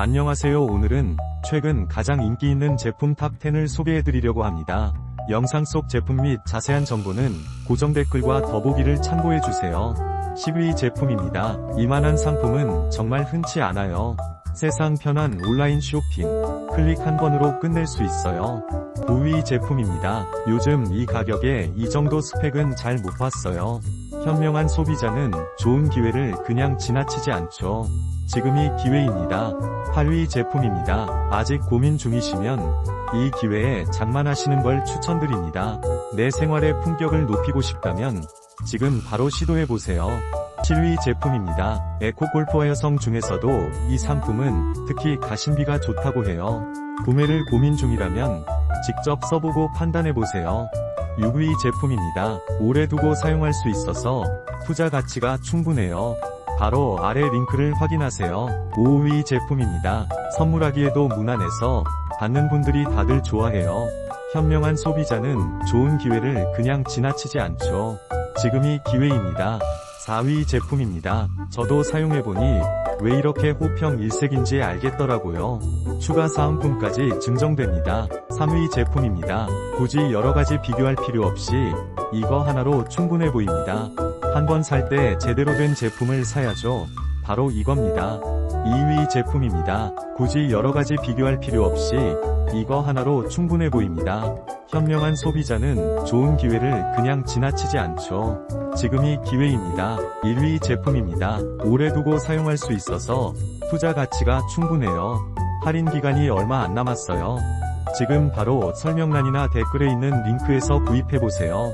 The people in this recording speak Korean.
안녕하세요 오늘은 최근 가장 인기 있는 제품 탑10을 소개해드리려고 합니다. 영상 속 제품 및 자세한 정보는 고정 댓글과 더보기를 참고해주세요. 10위 제품입니다. 이만한 상품은 정말 흔치 않아요. 세상 편한 온라인 쇼핑. 클릭 한 번으로 끝낼 수 있어요. 9위 제품입니다. 요즘 이 가격에 이 정도 스펙은 잘 못 봤어요. 현명한 소비자는 좋은 기회를 그냥 지나치지 않죠. 지금이 기회입니다. 8위 제품입니다. 아직 고민 중이시면 이 기회에 장만하시는 걸 추천드립니다. 내 생활의 품격을 높이고 싶다면 지금 바로 시도해보세요. 7위 제품입니다. 에코골퍼 여성 중에서도 이 상품은 특히 가심비가 좋다고 해요. 구매를 고민 중이라면 직접 써보고 판단해보세요. 6위 제품입니다. 오래 두고 사용할 수 있어서 투자 가치가 충분해요. 바로 아래 링크를 확인하세요. 5위 제품입니다. 선물하기에도 무난해서 받는 분들이 다들 좋아해요. 현명한 소비자는 좋은 기회를 그냥 지나치지 않죠. 지금이 기회입니다. 4위 제품입니다. 저도 사용해보니 왜 이렇게 호평 일색인지 알겠더라고요. 추가 사은품까지 증정됩니다. 3위 제품입니다. 굳이 여러가지 비교할 필요 없이 이거 하나로 충분해 보입니다. 한 번 살 때 제대로 된 제품을 사야죠. 바로 이겁니다. 2위 제품입니다. 굳이 여러가지 비교할 필요 없이 이거 하나로 충분해 보입니다. 현명한 소비자는 좋은 기회를 그냥 지나치지 않죠. 지금이 기회입니다. 1위 제품입니다. 오래 두고 사용할 수 있어서 투자 가치가 충분해요. 할인 기간이 얼마 안 남았어요. 지금 바로 설명란이나 댓글에 있는 링크에서 구입해보세요.